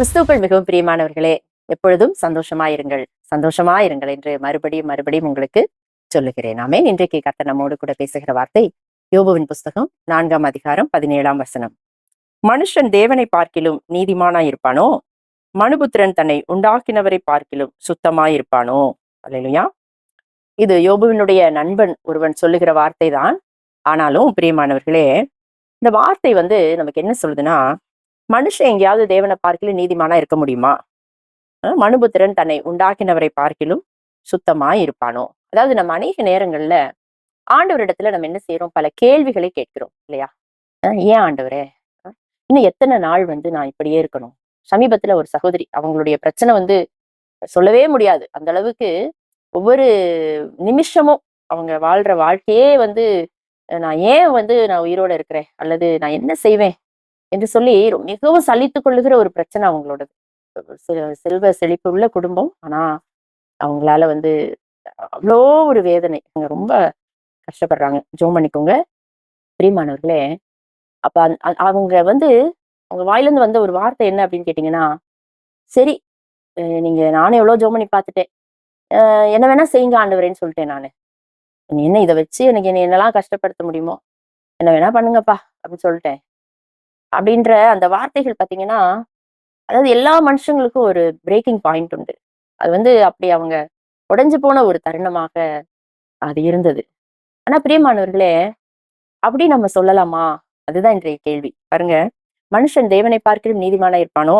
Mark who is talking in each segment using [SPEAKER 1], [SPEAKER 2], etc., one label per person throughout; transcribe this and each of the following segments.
[SPEAKER 1] கிறிஸ்துக்கள் மிகவும் பிரியமானவர்களே எப்பொழுதும் சந்தோஷமாயிருங்கள். சந்தோஷமாயிருங்கள் என்று மறுபடியும் மறுபடியும் உங்களுக்கு சொல்லுகிறேன். நாமே இன்றைக்கு கத்த நம்மோடு கூட பேசுகிற வார்த்தை யோபுவின் புஸ்தகம் நான்காம் அதிகாரம் பதினேழாம் வசனம். மனுஷன் தேவனை பார்க்கிலும் நீதிமானாயிருப்பானோ? மனுபுத்திரன் தன்னை உண்டாக்கினவரை பார்க்கிலும் சுத்தமாயிருப்பானோ? இல்லையா இது யோபுவினுடைய நண்பன் ஒருவன் சொல்லுகிற வார்த்தை தான் ஆனாலும் பிரியமானவர்களே இந்த வார்த்தை வந்து நமக்கு என்ன சொல்லுதுன்னா மனுஷன் எங்கேயாவது தேவனை பார்க்கல நீதிமானா இருக்க முடியுமா? மனுபுத்திரன் தன்னை உண்டாக்கினவரை பார்க்கிலும் சுத்தமா இருப்பானோ? அதாவது நம்ம அநேக நேரங்கள்ல ஆண்டவரிடத்துல நம்ம என்ன செய்யறோம் பல கேள்விகளை கேட்கிறோம் இல்லையா? ஏன் ஆண்டவரே? இன்னும் எத்தனை நாள் வந்து நான் இப்படியே இருக்கணும்? சமீபத்துல ஒரு சகோதரி அவங்களுடைய பிரச்சனை வந்து சொல்லவே முடியாது. அந்த அளவுக்கு ஒவ்வொரு நிமிஷமும் அவங்க வாழ்ற வாழ்க்கையே வந்து நான் ஏன் வந்து நான் உயிரோட இருக்கிறேன்? அல்லது நான் என்ன செய்வேன்? என்று சொல்லி மிகவும் சலித்து கொள்ளுகிற ஒரு பிரச்சனை அவங்களோடது. செ- செல்வ செழிப்பு உள்ள குடும்பம். ஆனா அவங்களால வந்து அவ்வளோ ஒரு வேதனை. அவங்க ரொம்ப கஷ்டப்படுறாங்க. ஜோம் பண்ணிக்கோங்க. பிரியமானவர்களே அப்ப அ- அவங்க வந்து அவங்க வாயிலிருந்து வந்த ஒரு வார்த்தை என்ன அப்படின்னு கேட்டீங்கன்னா சரி நீங்க நானும் எவ்வளோ ஜோம் பண்ணி பார்த்துட்டேன். என்ன வேணா செய்யுங்க ஆண்டவரேன்னு சொல்லிட்டேன் நான். என்ன இதை வச்சு எனக்கு என்ன என்னெல்லாம் கஷ்டப்படுத்த முடியுமோ? என்ன வேணா பண்ணுங்கப்பா அப்படின்னு சொல்லிட்டேன். அப்படின்ற அந்த வார்த்தைகள் பாத்தீங்கன்னா அதாவது எல்லா மனுஷங்களுக்கும் ஒரு பிரேக்கிங் பாயிண்ட் உண்டு. அது வந்து அப்படி அவங்க உடைஞ்சு போன ஒரு தருணமாக அது இருந்தது. ஆனா பிரியமானவர்களே அப்படி நம்ம சொல்லலாமா? அதுதான் இன்றைய கேள்வி. பாருங்க மனுஷன் தேவனை பார்க்கிலும் நீதிமானா இருப்பானோ?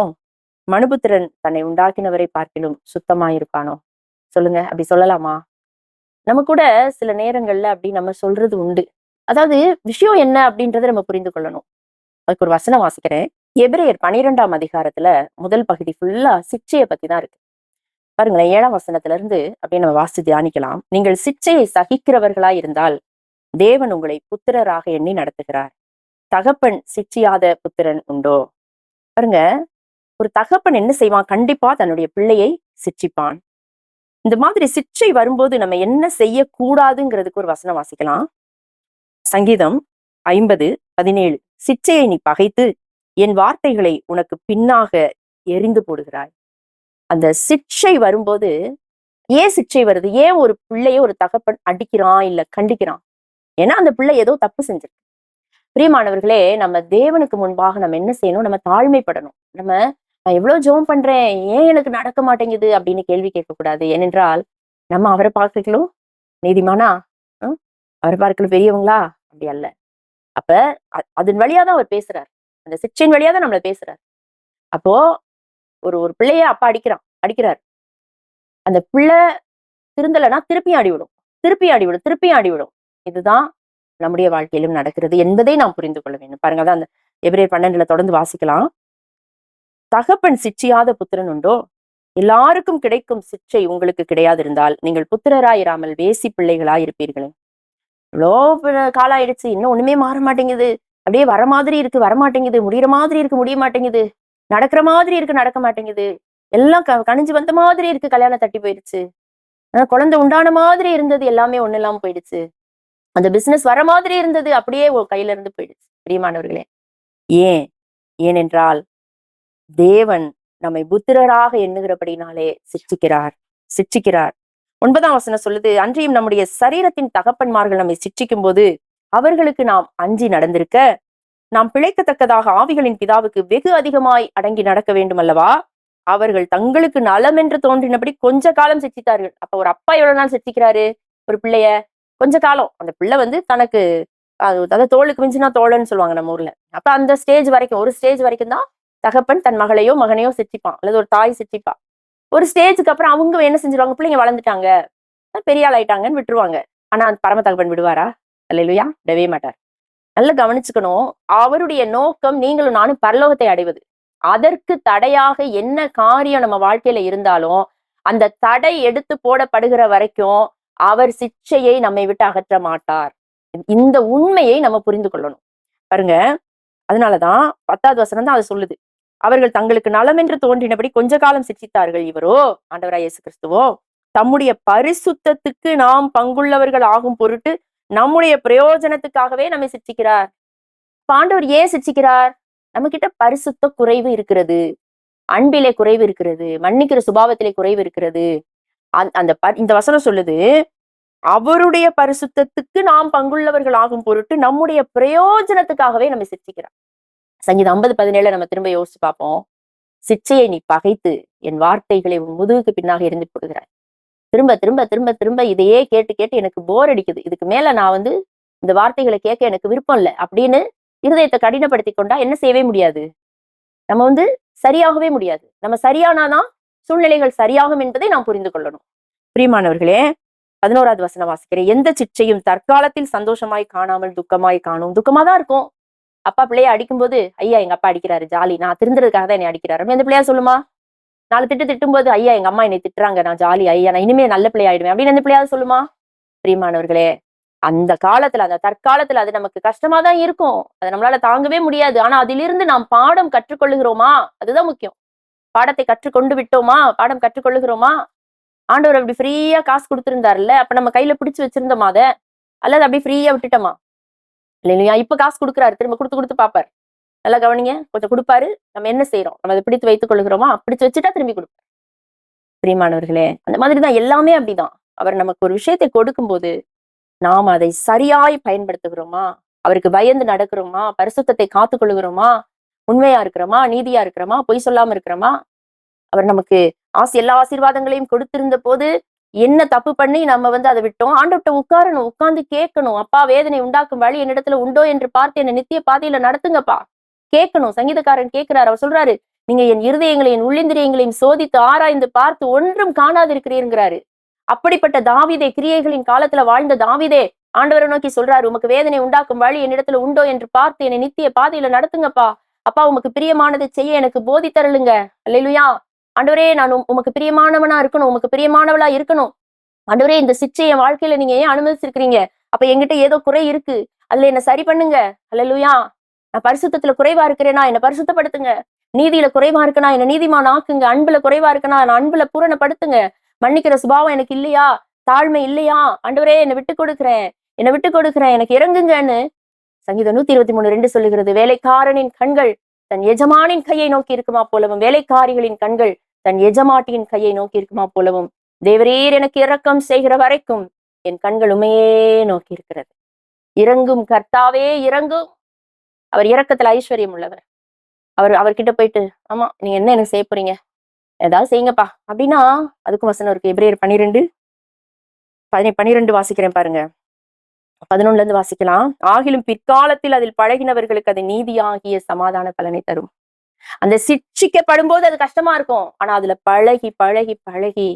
[SPEAKER 1] மனுபுத்திரன் தன்னை உண்டாக்கினவரை பார்க்கிலும் சுத்தமா இருப்பானோ? சொல்லுங்க அப்படி சொல்லலாமா? நம்ம கூட சில நேரங்கள்ல அப்படி நம்ம சொல்றது உண்டு. அதாவது விஷயம் என்ன அப்படின்றத நம்ம புரிந்து கொள்ளணும். அதுக்கு ஒரு வசனம் வாசிக்கிறேன். எபிரேயர் பனிரெண்டாம் அதிகாரத்துல முதல் பகுதி ஃபுல்லா சிக்ஷையை பத்தி தான் இருக்கு. பாருங்களேன் ஏழாம் வசனத்துல இருந்து அப்படியே நம்ம வாசி தியானிக்கலாம். நீங்கள் சிக்ஷையை சகிக்கிறவர்களா இருந்தால் தேவன் உங்களை புத்திரராக எண்ணி நடத்துகிறார். தகப்பன் சிட்சியாத புத்திரன் உண்டோ? பாருங்க ஒரு தகப்பன் என்ன செய்வான்? கண்டிப்பா தன்னுடைய பிள்ளையை சிட்சிப்பான் இந்த மாதிரி சிக்ஷை வரும்போது நம்ம என்ன செய்யக்கூடாதுங்கிறதுக்கு ஒரு வசனம் வாசிக்கலாம். சங்கீதம் ஐம்பது பதினேழு. சிச்சையை நீ பகைத்து என் வார்த்தைகளை உனக்கு பின்னாக எரிந்து போடுகிறாய். அந்த சிக்ஷை வரும்போது ஏன் சிக்ஷை வருது? ஏன் ஒரு பிள்ளைய ஒரு தகப்பன் அடிக்கிறான் இல்ல கண்டிக்கிறான்? ஏன்னா அந்த பிள்ளை ஏதோ தப்பு செஞ்சிருக்கு. பிரியமானவர்களே நம்ம தேவனுக்கு முன்பாக நம்ம என்ன செய்யணும்? நம்ம தாழ்மைப்படணும். நம்ம நான் எவ்வளவு ஜெபம் பண்றேன்? ஏன் எனக்கு நடக்க மாட்டேங்குது? அப்படின்னு கேள்வி கேட்கக்கூடாது. ஏனென்றால் நம்ம அவரை பார்க்கலும் நீதிமானா? அவரை பார்க்கலும் பெரியவங்களா? அப்படி அல்ல. அப்ப அதன் வழியா தான் அவர் பேசுறார். அந்த சிக்ஷையின் வழியா தான் நம்மள பேசுறார். அப்போ ஒரு ஒரு பிள்ளைய அப்பா அடிக்கிறான் அடிக்கிறார். அந்த பிள்ளை திருந்தலைன்னா திருப்பியும் அடிவிடும் திருப்பியும் அடிவிடும் திருப்பியும் அடிவிடும் இதுதான் நம்முடைய வாழ்க்கையிலும் நடக்கிறது என்பதை நாம் புரிந்து கொள்ள வேண்டும். பாருங்க அதான் அந்த எபிரேயர் பன்னெண்டுல தொடர்ந்து வாசிக்கலாம். தகப்பன் சிச்சியாத புத்திரன் உண்டோ? எல்லாருக்கும் கிடைக்கும் சிச்சை உங்களுக்கு கிடையாது இருந்தால் நீங்கள் புத்திரராயிராமல் வேசி பிள்ளைகளாய் இருப்பீர்களே இவ்வளோ காலம் ஆயிடுச்சு இன்னும் ஒண்ணுமே மாற மாட்டேங்குது. அப்படியே வர மாதிரி இருக்கு வர மாட்டேங்குது. முடிகிற மாதிரி இருக்கு முடிய மாட்டேங்குது. நடக்கிற மாதிரி இருக்கு நடக்க மாட்டேங்குது. எல்லாம் க கணிஞ்சு வந்த மாதிரி இருக்கு கல்யாணம் தட்டி போயிடுச்சு. ஆஹ் குழந்தை உண்டான மாதிரி இருந்தது எல்லாமே ஒண்ணு இல்லாம போயிடுச்சு. அந்த பிசினஸ் வர மாதிரி இருந்தது அப்படியே கையில இருந்து போயிடுச்சு பிரியமானவர்களே. ஏன்? ஏனென்றால் தேவன் நம்மை புத்திரராக எண்ணுகிறபடினாலே சிட்சிக்கிறார் சிட்சிக்கிறார் ஒன்பதாம் வசனம் சொல்லுது அன்றியும் நம்முடைய சரீரத்தின் தகப்பன்மார்கள் நம்மை சிற்றிக்கும் போது அவர்களுக்கு நாம் அஞ்சி நடந்திருக்க நாம் பிழைக்கத்தக்கதாக ஆவிகளின் பிதாவுக்கு வெகு அதிகமாய் அடங்கி நடக்க வேண்டும் அல்லவா? அவர்கள் தங்களுக்கு நலம் என்று தோன்றினபடி கொஞ்ச காலம் சித்தித்தார்கள் அப்ப ஒரு அப்பா எவ்வளவு நாள் சித்திக்கிறாரு ஒரு பிள்ளைய கொஞ்ச காலம். அந்த பிள்ளை வந்து தனக்கு அதாவது தோளுக்கு மிஞ்சினா தோழன்னு சொல்லுவாங்க நம்ம ஊர்ல. அப்ப அந்த ஸ்டேஜ் வரைக்கும் ஒரு ஸ்டேஜ் வரைக்கும் தான் தகப்பன் தன் மகளையோ மகனையோ சித்திப்பான் அல்லது ஒரு தாய் சித்திப்பா ஒரு ஸ்டேஜுக்கு அப்புறம் அவங்க என்ன செஞ்சிருவாங்க? பிள்ளைங்க வளர்ந்துட்டாங்க. பெரிய ஆள் ஆயிட்டாங்கன்னு விட்டுருவாங்க. ஆனா அந்த பரம விடுவாரா? இல்லையா விடவே மாட்டார். நல்லா கவனிச்சுக்கணும். அவருடைய நோக்கம் நீங்களும் நானும் பரலோகத்தை அடைவது. அதற்கு தடையாக என்ன காரியம் நம்ம வாழ்க்கையில இருந்தாலும் அந்த தடை எடுத்து போடப்படுகிற வரைக்கும் அவர் சிச்சையை நம்மை விட்டு அகற்ற மாட்டார். இந்த உண்மையை நம்ம புரிந்து கொள்ளணும். பாருங்க. அதனாலதான் பத்தாவது வசனம் தான் அது சொல்லுது. அவர்கள் தங்களுக்கு நலம் என்று தோன்றினபடி கொஞ்ச காலம் சிக்ஷித்தார்கள் இவரோ ஆண்டவராய் இயேசு கிறிஸ்துவோ தம்முடைய பரிசுத்தத்துக்கு நாம் பங்குள்ளவர்கள் ஆகும் பொருட்டு நம்முடைய பிரயோஜனத்துக்காகவே நம்மை சிக்ஷிக்கிறார் பாண்டவர் ஏன் சிக்ஷிக்கிறார் நம்ம கிட்ட பரிசுத்த குறைவு இருக்கிறது. அன்பிலே குறைவு இருக்கிறது. மன்னிக்கிற சுபாவத்திலே குறைவு இருக்கிறது. அந்த- அந்த இந்த வசனம் சொல்லுது அவருடைய பரிசுத்தத்துக்கு நாம் பங்குள்ளவர்கள் ஆகும் பொருட்டு நம்முடைய பிரயோஜனத்துக்காகவே நம்ம சிக்ஷிக்கிறார் சங்கீதம் ஐம்பது பதினேழு நம்ம திரும்ப யோசிச்சு பார்ப்போம். சிச்சையை நீ பகைத்து என் வார்த்தைகளை உன் முதுகுக்கு பின்னாக எரிந்து போடுகிறாய். திரும்ப திரும்ப திரும்ப திரும்ப இதையே கேட்டு கேட்டு எனக்கு போர் அடிக்குது. இதுக்கு மேல நான் வந்து இந்த வார்த்தைகளை கேட்க எனக்கு விருப்பம் இல்லை. அப்படின்னு இருதயத்தை கடினப்படுத்தி கொண்டா என்ன செய்யவே முடியாது? நம்ம வந்து சரியாகவே முடியாது. நம்ம சரியானாதான் சூழ்நிலைகள் சரியாகும் என்பதை நாம் புரிந்து கொள்ளணும். பிரியமானவர்களே பதினோராவது வசனம் வாசிக்கிறேன். எந்த சிற்சையும் தற்காலத்தில் சந்தோஷமாய் காணாமல் துக்கமாய் காணும். துக்கமா தான் இருக்கும். அப்பா பிள்ளைய அடிக்கும்போது ஐயா எங்க அப்பா அடிக்கிறாரு ஜாலி. நான் திருந்துறதுக்காக தான் என்னை அடிக்கிறாரு. அப்ப எந்த பிள்ளையா சொல்லுமா? நாலு திட்டு திட்டும்போது ஐயா எங்க அம்மா என்னை திட்டுறாங்க. நான் ஜாலி. ஐயா நான் இனிமே நல்ல பிள்ளை ஆயிடுவேன். அப்படின்னு எந்த பிள்ளையாவது சொல்லுமா? பிரியமானவர்களே அந்த காலத்துல அந்த தற்காலத்துல அது நமக்கு கஷ்டமா தான் இருக்கும். அதை நம்மளால தாங்கவே முடியாது. ஆனா அதிலிருந்து நாம் பாடம் கற்றுக்கொள்ளுகிறோமா? அதுதான் முக்கியம். பாடத்தை கற்றுக்கொண்டு விட்டோமா? பாடம் கற்றுக்கொள்ளுகிறோமா? ஆண்டவர் அப்படி ஃப்ரீயா காசு கொடுத்துருந்தாருல்ல. அப்ப நம்ம கையில பிடிச்சு வச்சிருந்தோமா அதை? அல்லது அப்படி ஃப்ரீயா விட்டுட்டோமா? இல்லையா? இப்ப காசு கொடுக்குறாரு. திரும்ப கொடுத்து கொடுத்து பாப்பாரு. நல்லா கவனிங்க. கொஞ்சம் கொடுப்பாரு. நம்ம என்ன செய்யறோம் நம்ம அதை பிடித்து வைத்துக் கொள்கிறோமா பிடிச்சு வச்சுட்டா திரும்பி கொடுப்பாரு. பிரியமானவர்களே அந்த மாதிரிதான் எல்லாமே அப்படிதான். அவர் நமக்கு ஒரு விஷயத்தை கொடுக்கும்போது நாம் அதை சரியாய் பயன்படுத்துகிறோமா? அவருக்கு பயந்து நடக்கிறோமா? பரிசுத்தத்தை காத்து கொள்ளுகிறோமா உண்மையா இருக்கிறோமா? நீதியா இருக்கிறோமா? பொய் சொல்லாம இருக்கிறோமா? அவர் நமக்கு ஆசி எல்லா ஆசீர்வாதங்களையும் கொடுத்திருந்த போது என்ன தப்பு பண்ணி நம்ம வந்து அதை விட்டோம்? ஆண்டவர்கிட்ட உட்காரணும் உட்கார்ந்து கேட்கணும். அப்பா வேதனை உண்டாக்கும் வழி என்னிடத்துல உண்டோ என்று பார்த்து என்னை நித்திய பாதையில நடத்துங்கப்பா. கேட்கணும். சங்கீதக்காரன் கேட்கிறார். அவர் சொல்றாரு நீங்க என் இருதயங்களையும் உள்ளிந்திரியங்களையும் சோதித்து ஆராய்ந்து பார்த்து ஒன்றும் காணாதிருக்கிறீங்கிறாரு அப்படிப்பட்ட தாவிதே கிரியைகளின் காலத்துல வாழ்ந்த தாவிதே ஆண்டவரை நோக்கி சொல்றாரு உமக்கு வேதனை உண்டாக்கும் வழி என்னிடத்துல உண்டோ என்று பார்த்து என்னை நித்திய பாதையில நடத்துங்கப்பா. அப்பா உமக்கு பிரியமானதை செய்ய எனக்கு போதி தரலுங்க அல்லேலுயா. ஆண்டவரே நான் உமக்கு பிரியமானவனா இருக்கணும் உமக்கு பிரியமானவளா இருக்கணும். ஆண்டவரே இந்த சிச்சை என் வாழ்க்கையில நீங்க ஏன் அனுமதிச்சிருக்கிறீங்க? அப்ப என்கிட்ட ஏதோ குறை இருக்கு. அதுல என்ன சரி பண்ணுங்க. அல்ல லூயா நான் பரிசுத்தத்துல குறைவா இருக்கிறேனா? என்ன பரிசுத்தப்படுத்துங்க. நீதியில குறைவா இருக்கனா? என்ன நீதிமான் ஆக்குங்க அன்புல குறைவா இருக்கனா? நான் அன்புல பூரணப்படுத்துங்க. மன்னிக்கிற சுபாவம் எனக்கு இல்லையா? தாழ்மை இல்லையா? ஆண்டவரே என்னை விட்டு கொடுக்குறேன். என்னை விட்டு கொடுக்குறேன். எனக்கு இறங்குங்கன்னு சங்கீதம் நூத்தி இருபத்தி மூணு ரெண்டு சொல்லுகிறது. வேலைக்காரனின் கண்கள் தன் எஜமானின் கையை நோக்கி இருக்குமா போலவும் வேலைக்காரிகளின் கண்கள் தன் எஜமாட்டியின் கையை நோக்கி இருக்குமா போலவும் தேவரீர் எனக்கு இரக்கம் செய்கிற வரைக்கும் என் கண்கள் உமையே நோக்கி இருக்கிறது. இறங்கும் கர்த்தாவே இறங்கும். அவர் இறக்கத்துல ஐஸ்வர்யம் உள்ளவர். அவர் அவர்கிட்ட போயிட்டு ஆமா நீங்க என்ன எனக்கு செய்ய போறீங்க? ஏதாவது செய்யுங்கப்பா. அப்படின்னா அதுக்கும் வசனம் இருக்கு. எப்ரேயர் பன்னிரெண்டு பதினே பன்னிரெண்டு வாசிக்கிறேன் பாருங்க. பதினொன்னுல இருந்து வாசிக்கலாம். ஆகிலும் பிற்காலத்தில் அதில் பழகினவர்களுக்கு அது நீதியாகிய சமாதான பலனை தரும். அந்த சிட்சிக்கப்படும் போது அது கஷ்டமா இருக்கும். ஆனா அதுல பழகி பழகி பழகி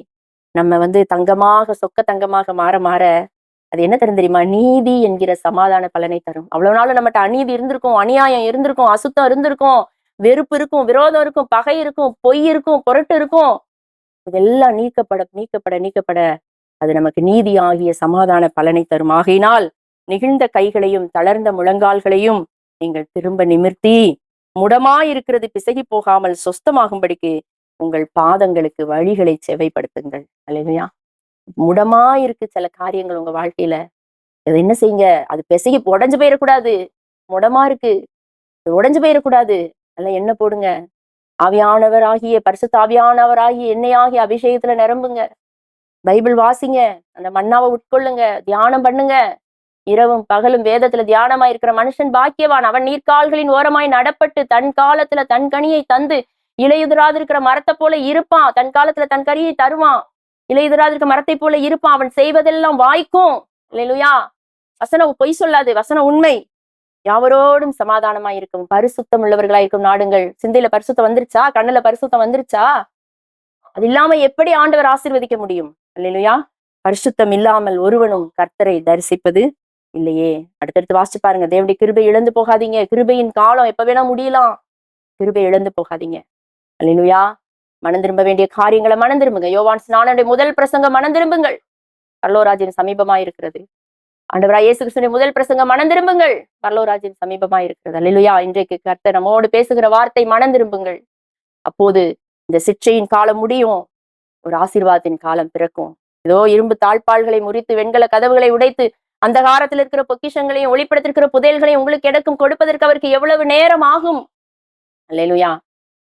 [SPEAKER 1] நம்ம வந்து தங்கமாக சொக்க தங்கமாக மாற மாற அது என்ன தரும் தெரியுமா? நீதி என்கிற சமாதான பலனை தரும். அவ்வளவு நாள் நம்மகிட்ட அநீதி இருந்திருக்கும் அநியாயம் இருந்திருக்கும் அசுத்தம் இருந்திருக்கும் வெறுப்பு இருக்கும் விரோதம் இருக்கும் பகை இருக்கும் பொய் இருக்கும் பொருட்டு இருக்கும். இதெல்லாம் நீக்கப்பட நீக்கப்பட நீக்கப்பட அது நமக்கு நீதி ஆகிய சமாதான பலனை தரும். ஆகையினால் நெகிழ்ந்த கைகளையும் தளர்ந்த முழங்கால்களையும் நீங்கள் திரும்ப நிமிர்த்தி முடமாயிருக்கிறது பிசகி போகாமல் சொஸ்தமாகும்படிக்கு உங்கள் பாதங்களுக்கு வழிகளை செவைப்படுத்துங்கள். அல்லையா முடமா இருக்கு சில காரியங்கள் உங்க வாழ்க்கையில. அது என்ன செய்யுங்க? அது பிசகி உடஞ்சு போயிடக்கூடாது முடமா இருக்கு அது உடஞ்சு போயிடக்கூடாது அதெல்லாம் என்ன போடுங்க. ஆவியானவர் ஆகிய பரிசுத்த ஆவியானவர் ஆகிய எண்ணெயாகிய அபிஷேகத்துல நிரம்புங்க. பைபிள் வாசிங்க. அந்த மண்ணாவை உட்கொள்ளுங்க. தியானம் பண்ணுங்க. இரவும் பகலும் வேதத்துல தியானமா இருக்கிற மனுஷன் பாக்கியவான். அவன் நீர்க்கால்களின் ஓரமாய் நடப்பட்டு தன் காலத்துல தன் கனியை தந்து இலையுதிராதிருக்கிற மரத்தை போல இருப்பான். தன் காலத்துல தன் கனியை தருவான். இலையுதிராதிருக்கிற மரத்தை போல இருப்பான். அவன் செய்வதெல்லாம் வாய்க்கும். இல்லையா வசனம் பொய் சொல்லாது வசனம் உண்மை. யாவரோடும் சமாதானமா இருக்கும் பரிசுத்தம் உள்ளவர்களா இருக்கும் நாடுங்கள். சிந்தையில பரிசுத்தம் வந்துருச்சா? கண்ணுல பரிசுத்தம் வந்துருச்சா? அது இல்லாம எப்படி ஆண்டவர் ஆசிர்வதிக்க முடியும்? இல்லையா பரிசுத்தம் இல்லாமல் ஒருவனும் கர்த்தரை தரிசிப்பது இல்லையே. அடுத்தடுத்து வாசிச்சு பாருங்க. தேவனுடைய கிருபை இழந்து போகாதீங்க. கிருபையின் காலம் எப்ப வேணா முடியலாம். கிருபை இழந்து போகாதீங்க. அல்லேலூயா மனம் திரும்ப வேண்டிய காரியங்களை மனம் திரும்புங்க. யோவான் ஸ்நானனுடைய முதல் பிரசங்கம் மனம் திரும்புங்கள். பரலோராஜின் சமீபமா இருக்கிறது. ஆண்டவராய் இயேசு கிருஷ்ணனுடைய முதல் பிரசங்கம் மனம் திரும்புங்கள். பரலோராஜின் சமீபமா இருக்கிறது. அல்லையா இன்றைக்கு கர்த்தர் நம்மோடு பேசுகிற வார்த்தை மனம் திரும்புங்கள். அப்போது இந்த சிற்றையின் காலம் முடியும். ஒரு ஆசீர்வாதத்தின் காலம் பிறக்கும். ஏதோ இரும்பு தாழ்பால்களை முறித்து வெண்கல கதவுகளை உடைத்து அந்த காலத்தில் இருக்கிற பொக்கிஷங்களையும் ஒளிப்படுத்திருக்கிற புதையல்களையும் உங்களுக்கு எடுக்கும் கொடுப்பதற்கு அவருக்கு எவ்வளவு நேரம் ஆகும்? அல்லேலுயா.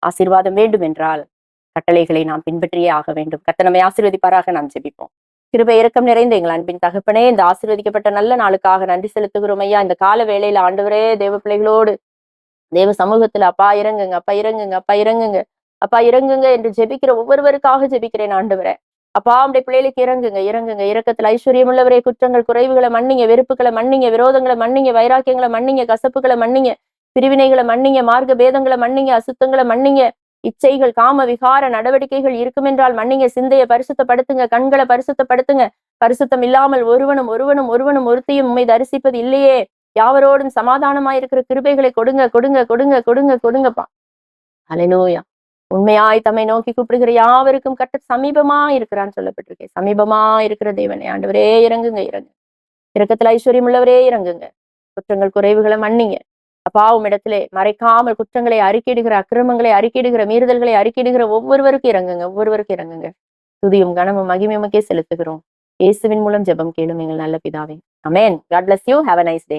[SPEAKER 1] ஆசீர்வாதம் வேண்டும் என்றால் கட்டளைகளை நாம் பின்பற்றியே ஆக வேண்டும். கத்தனமை ஆசீர்வதிப்பாராக நாம் ஜெபிப்போம். கிருபை இறக்கம் நிறைந்த எங்கள் அன்பின் தகப்பனே இந்த ஆசீர்வதிக்கப்பட்ட நல்ல நாளுக்காக நன்றி செலுத்துகிறோம் ஐயா. இந்த கால வேளையில ஆண்டவரே தேவ பிள்ளைகளோடு தேவ சமூகத்துல அப்பா இறங்குங்க அப்பா இறங்குங்க அப்பா இறங்குங்க அப்பா இறங்குங்க என்று ஜெபிக்கிற ஒவ்வொருவருக்காக ஜெபிக்கிறேன் ஆண்டவரே. அப்பா உடைய பிள்ளைகளுக்கு இறங்குங்க இறங்குங்க. இறக்கத்துல ஐஸ்வர்யம் உள்ளவரே குற்றங்கள் குறைவுகளை மன்னிங்க வெறுப்புகளை மன்னிங்க விரோதங்களை மன்னிங்க வைராக்கியங்களை மன்னிங்க கசப்புகளை மன்னிங்க பிரிவினைகளை மன்னிங்க மார்க்க பேதங்களை மன்னிங்க அசுத்தங்களை மன்னிங்க. இச்சைகள் காம விகார நடவடிக்கைகள் இருக்குமென்றால் மன்னிங்க சிந்தையை பரிசுத்தப்படுத்துங்க கண்களை பரிசுத்தப்படுத்துங்க. பரிசுத்தம் இல்லாமல் ஒருவனும் ஒருவனும் ஒருவனும் ஒருத்தையும் உண்மை தரிசிப்பது இல்லையே. யாவரோடும் சமாதானமாயிருக்கிற கிருபைகளை கொடுங்க கொடுங்க கொடுங்க கொடுங்க கொடுங்கப்பா. அலைநோயா உண்மையாய் தம்மை நோக்கி கூப்பிடுகிற யாவருக்கும் கட்ட சமீபமா இருக்கிறான்னு சொல்லப்பட்டிருக்கேன் சமீபமா இருக்கிற தேவனை ஆண்டவரே இறங்குங்க இறங்கு. இறக்கத்துல ஐஸ்வர்யம் உள்ளவரே இறங்குங்க. குற்றங்கள் குறைவுகளை மன்னிங்க. அப்பாவும் இடத்திலே மறைக்காமல் குற்றங்களை அறிக்கையிடுகிற அக்கிரமங்களை அறிக்கையிடுகிற மீறுதல்களை அறிக்கையிடுகிற ஒவ்வொருவருக்கும் இறங்குங்க ஒவ்வொருவருக்கும் இறங்குங்க. துதியும் கனமும் மகிமையுமக்கே செலுத்துகிறோம். இயேசுவின் மூலம் ஜெபம் கேளும் எங்கள் நல்ல பிதாவே. Amen God bless you have a nice day